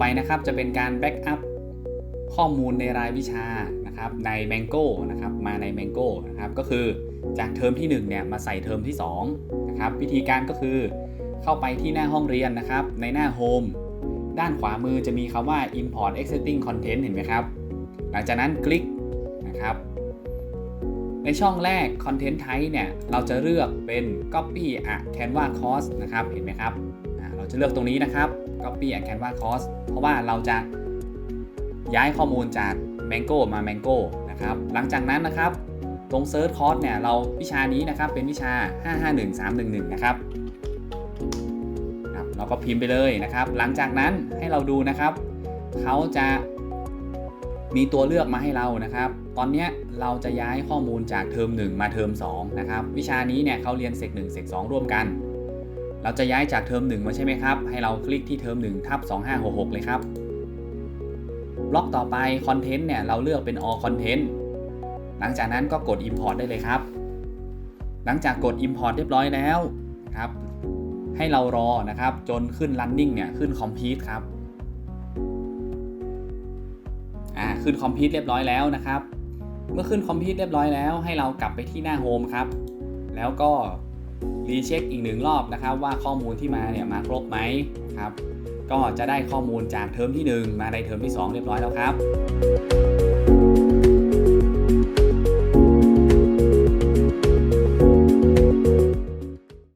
ไปนะครับจะเป็นการแบ็กอัพข้อมูลในรายวิชานะครับใน Mango นะครับมาใน Mango นะครับก็คือจากเทอมที่1เนี่ยมาใส่เทอมที่2นะครับวิธีการก็คือเข้าไปที่หน้าห้องเรียนนะครับในหน้า Home ด้านขวามือจะมีคำว่า import existing content เห็นไหมครับ หลังจากนั้นคลิกนะครับ ในช่องแรก Content Type เนี่ยเราจะเลือกเป็น Copy a Canva Course นะครับเห็นไหมครับ เราจะเลือกตรงนี้นะครับ Copy a Canva Course เพราะว่าเราจะย้ายข้อมูลจาก Mango มา Mango นะครับ หลังจากนั้นนะครับ ตรง Search Course เนี่ย เราวิชานี้นะครับ เป็นวิชา 551311 นะครับครับเราก็พิมพ์ไปเลยนะครับ หลังจากนั้นให้เราดูนะครับ เขาจะมีตัวเลือกมาให้เรานะครับ ตอนนี้เราจะย้ายข้อมูลจากเทอม 1 มาเทอม 2 นะครับ วิชานี้เนี่ยเขาเรียนเซก1เซก2ร่วมกัน เราจะย้ายจากเทอม1มาใช่ไหมครับ ให้เราคลิกที่เทอม1ทับ2566 เลยครับบล็อกต่อไปคอนเทนต์เนี่ยเราเลือกเป็น all content หลังจากนั้นก็กด import ได้เลยครับ หลังจากกด import เรียบร้อยแล้วครับให้เรารอนะครับจนขึ้น running เนี่ยขึ้น complete ครับอ่าขึ้น complete เรียบร้อยแล้วนะครับ เมื่อขึ้น complete เรียบร้อยแล้ว ให้เรากลับไปที่หน้า home ครับ แล้วก็ รีเช็คอีกหนึ่งรอบนะครับว่าข้อมูลที่มาเนี่ยมาครบไหมครับก็จะได้ข้อมูลจากเทอมที่ 1 มาในเทอมที่ 2 เรียบร้อยแล้วครับ